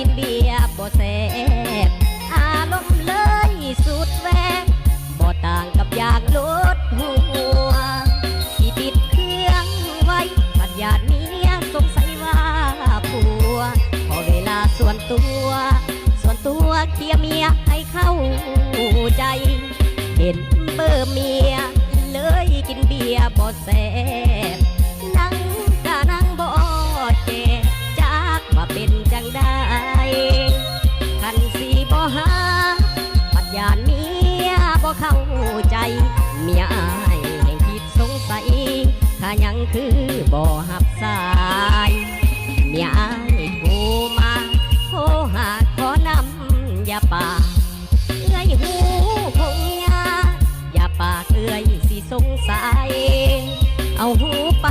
ินเบียร์บ่แสบอารมณ์เลยสุดแวงบ่ต่างกับอยากลดหัวที่ปิดเครื่องไว้ปัญญาเมียสงสัยว่าผัวพอเวลาส่วนตัว ส่วนตัวเคลียเมียให้เข้าใจ เห็นเบอร์เมีย บ่หับสายเมียอายโทรมาโทรหาขอนำอย่าปากเอื้อยหูคงยาอย่าปากเอื้อยสิสงสัยเอาหูไป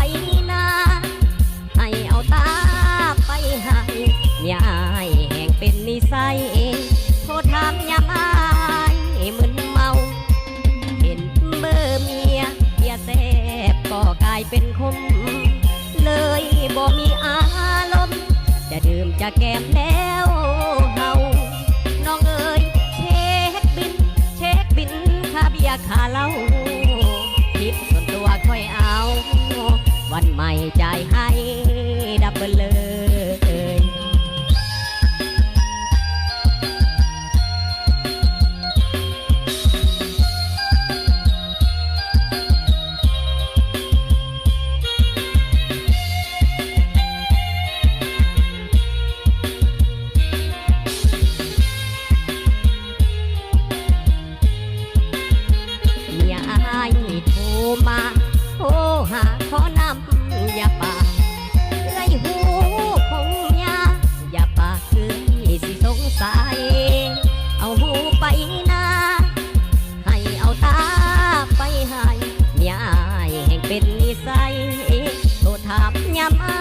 ดื่มจะแก้มแล้วเฮาน้องเอ๋ยเช็คบิน เช็คบินค่าเบียร์ค่าเหล้าทิปส่วนตัวค่อยเอา วันใหม่จ่ายให้ดับเบิลเลย มาโทรหาขอนำอย่าปากเอ้ยหูคงยาอย่าปาคือสิสงสัยเอาหูไปนาให้เอาตาไปให้เมียอายแห่งเป็นนิสัยโทรถามยามอา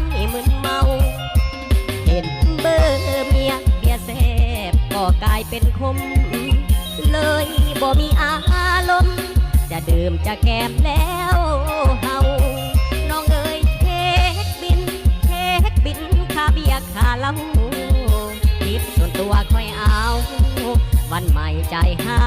ยมึนเมา เห็นเบอร์เมียเบียแสบก็กลายเป็นคม เลยบ่มีอารมณ์ ดื่มจะแก้มแล้วเฮาน้องเอ๋ยเทคบินเทคบินคาเบียคาเหล้าทิพส่วนตัวค่อยเอา วันใหม่ใจให้